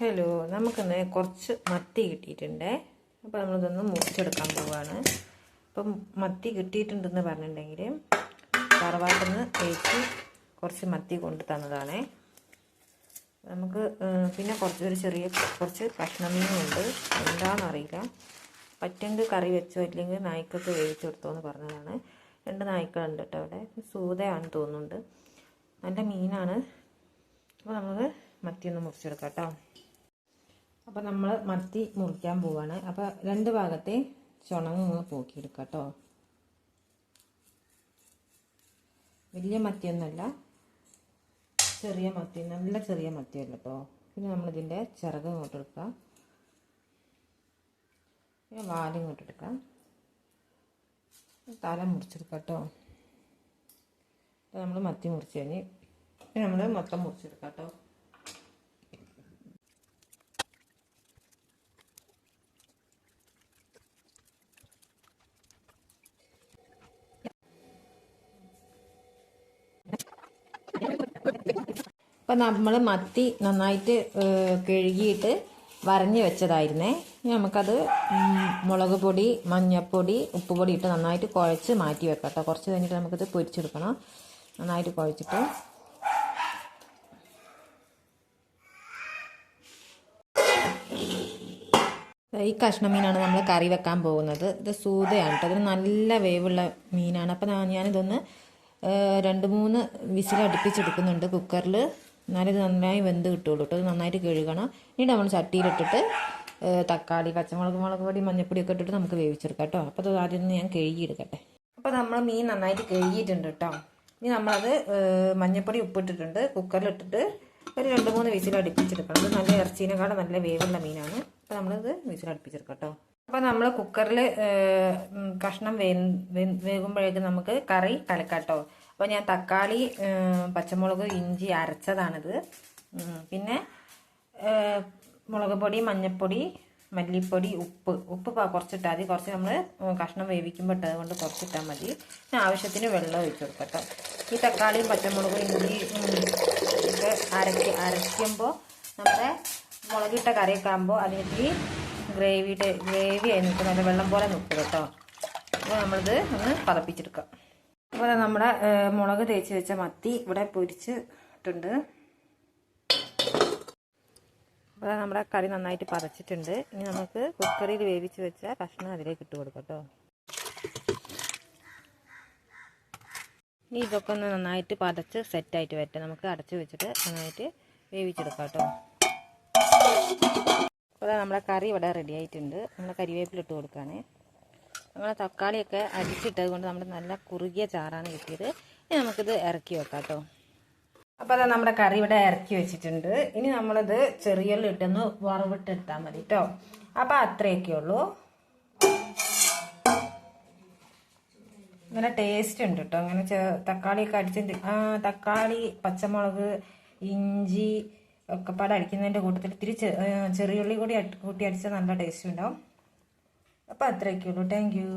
Hello നമുക്കിന്ന് കുറച്ച് മത്തി കിട്ടിയിട്ടുണ്ടേ. അപ്പോൾ നമ്മളിതൊന്ന് മുറിച്ചെടുക്കാൻ പോവുകയാണ് അപ്പം മത്തി കിട്ടിയിട്ടുണ്ടെന്ന് പറഞ്ഞിട്ടുണ്ടെങ്കിൽ തറവാട്ടിൽ നിന്ന് ചേച്ചി കുറച്ച് മത്തി കൊണ്ട് തന്നതാണേ. നമുക്ക് പിന്നെ കുറച്ച് ഒരു ചെറിയ കുറച്ച് കഷ്ണമീനുണ്ട്. എന്താണെന്നറിയില്ല. പറ്റെങ്കിൽ കറി വെച്ചോ അല്ലെങ്കിൽ നായ്ക്കൊക്കെ വേവിച്ചെടുത്തോ എന്ന് പറഞ്ഞതാണ്. രണ്ട് നായ്ക്കളുണ്ട് കേട്ടോ അവിടെ. സൂതയാണെന്ന് തോന്നുന്നുണ്ട്. നല്ല മീനാണ്. അപ്പോൾ നമുക്ക് മത്തി ഒന്ന് മുറിച്ചെടുക്കാം കേട്ടോ. അപ്പോൾ നമ്മൾ മത്തി മുറിക്കാൻ പോവാണ്. അപ്പോൾ രണ്ട് ഭാഗത്തെ ചുണങ്ങ് പോക്കിയെടുക്കാം കേട്ടോ വലിയ മത്തിയൊന്നുമല്ല ചെറിയ മത്തി നല്ല ചെറിയ മത്തിയല്ല കേട്ടോ പിന്നെ നമ്മളിതിന്റെ ചിറക് ഇങ്ങോട്ട് എടുക്കാം. പിന്നെ വാലിങ്ങോട്ട് എടുക്കാം. തല മുറിച്ചെടുക്കാം കേട്ടോ നമ്മൾ മത്തി മുറിച്ച് കഴിഞ്ഞ് നമ്മൾ മൊത്തം മുറിച്ചെടുക്കാം കേട്ടോ അപ്പം നമ്മൾ മത്തി നന്നായിട്ട് കഴുകിയിട്ട് വരഞ്ഞ് വെച്ചതായിരുന്നേ. നമുക്കത് മുളക് പൊടി മഞ്ഞൾപ്പൊടി ഉപ്പുപൊടി ഇട്ട് നന്നായിട്ട് കുഴച്ച് മാറ്റി വെക്കാം കേട്ടോ കുറച്ച് കഴിഞ്ഞിട്ട് നമുക്കിത് പൊരിച്ചെടുക്കണം. നന്നായിട്ട് കുഴച്ചിട്ട്. ഈ കഷ്ണ മീനാണ് നമ്മൾ കറി വെക്കാൻ പോകുന്നത്. ഇത് സൂതയാണ് കേട്ടോ അതിന് നല്ല വേവുള്ള മീനാണ്. അപ്പം ഞാൻ- ഞാനിതൊന്ന് രണ്ട് മൂന്ന് വിസിൽ അടുപ്പിച്ചെടുക്കുന്നുണ്ട് കുക്കറിൽ എന്നാലും ഇത് നന്നായി വെന്ത് കിട്ടുള്ളൂ കേട്ടോ ഇത് നന്നായിട്ട് കഴുകണം. ഇനി നമ്മൾ ചട്ടിയിലിട്ടിട്ട് തക്കാളി പച്ചമുളക് മുളക് പൊടി മഞ്ഞപ്പൊടി ഒക്കെ ഇട്ടിട്ട് നമുക്ക് വേവിച്ചെടുക്കാം കേട്ടോ അപ്പോൾ അത് ആദ്യം ഒന്ന് ഞാൻ കഴുകിയെടുക്കട്ടെ അപ്പോൾ നമ്മൾ മീൻ നന്നായിട്ട് കഴുകിയിട്ടുണ്ട് കേട്ടോ ഇനി നമ്മളത് മഞ്ഞപ്പൊടി ഉപ്പിട്ടിട്ടുണ്ട്. കുക്കറിലിട്ടിട്ട് ഒരു രണ്ട് മൂന്ന് വിസിൽ അടുപ്പിച്ചെടുക്കണം. അത് നല്ല ഇറച്ചീനെക്കാളും നല്ല വേവുള്ള മീനാണ്. അപ്പോൾ നമ്മളിത് വിസിൽ അടുപ്പിച്ചെടുക്കാം കേട്ടോ അപ്പോൾ നമ്മൾ കുക്കറിൽ കഷ്ണം വേ- വേകുമ്പോഴേക്കും നമുക്ക് കറി കലക്കാം കേട്ടോ അപ്പോൾ ഞാൻ തക്കാളി പച്ചമുളക് ഇഞ്ചി അരച്ചതാണിത്. പിന്നെ മുളക് പൊടി മഞ്ഞൾപ്പൊടി മല്ലിപ്പൊടി ഉപ്പ്. ഉപ്പ് കുറച്ചിട്ടാൽ മതി. കുറച്ച് നമ്മൾ കഷ്ണം വേവിക്കുമ്പോൾ ഇട്ടത് കൊണ്ട് കുറച്ചിട്ടാൽ മതി. പിന്നെ ആവശ്യത്തിന് വെള്ളം ഒഴിച്ചു കൊടുക്കട്ടോ. ഈ തക്കാളിയും പച്ചമുളകും ഇഞ്ചി ഒക്കെ അരക്കി അരയ്ക്കുമ്പോൾ നമ്മുടെ മുളകിട്ട കറിയൊക്കെ ആകുമ്പോൾ അതിലേക്ക് ഗ്രേവിയുടെ ഗ്രേവി ആയി നിൽക്കും നല്ല വെള്ളം പോലെ നിൽക്കും കേട്ടോ. അപ്പോൾ നമ്മളിത് ഒന്ന് പതപ്പിച്ചെടുക്കാം. അപ്പോൾ നമ്മുടെ മുളക് തേച്ച് വെച്ച മത്തി ഇവിടെ പൊരിച്ചിട്ടുണ്ട്. അപ്പോൾ നമ്മുടെ കറി നന്നായിട്ട് പതച്ചിട്ടുണ്ട്. ഇനി നമുക്ക് കുക്കറിൽ വേവിച്ച് വെച്ച കഷ്ണം അതിലേക്ക് ഇട്ട് കൊടുക്കാം കേട്ടോ. ഇനി ഇതൊക്കെ ഒന്ന് നന്നായിട്ട് പതച്ച് സെറ്റായിട്ട് വരട്ടെ. നമുക്ക് അടച്ച് വെച്ചിട്ട് നന്നായിട്ട് വേവിച്ചെടുക്കാം കേട്ടോ. അപ്പോൾ നമ്മുടെ കറി ഇവിടെ റെഡി ആയിട്ടുണ്ട്. നമ്മൾ കരിവേപ്പിലിട്ട് കൊടുക്കുകയാണേ നമ്മൾ തക്കാളിയൊക്കെ അരിച്ചിട്ടത് കൊണ്ട് നമ്മുടെ നല്ല കുറുകിയ ചാറാണ് കിട്ടിയത്. ഇനി നമുക്കിത് ഇറക്കി വെക്കാം കേട്ടോ അപ്പോൾ അതാ നമ്മുടെ കറി ഇവിടെ ഇറക്കി വെച്ചിട്ടുണ്ട്. ഇനി നമ്മളിത് ചെറിയ ഇട്ടൊന്ന് വറവിട്ടെടുത്താൽ മതി കേട്ടോ അപ്പോൾ അത്രയൊക്കെ ഉള്ളൂ. നല്ല ടേസ്റ്റ് ഉണ്ട് കേട്ടോ അങ്ങനെ തക്കാളിയൊക്കെ അടിച്ച് തക്കാളി പച്ചമുളക് ഇഞ്ചി ഒക്കെ പാടെ അടിക്കുന്നതിന്റെ കൂട്ടത്തിൽ ഇത്തിരി ചെറിയുള്ളി കൂടി കൂട്ടി അടിച്ചാൽ നല്ല ടേസ്റ്റ് ഉണ്ടാവും. അപ്പോൾ അത്രയൊക്കെ ഉള്ളൂ. Thank you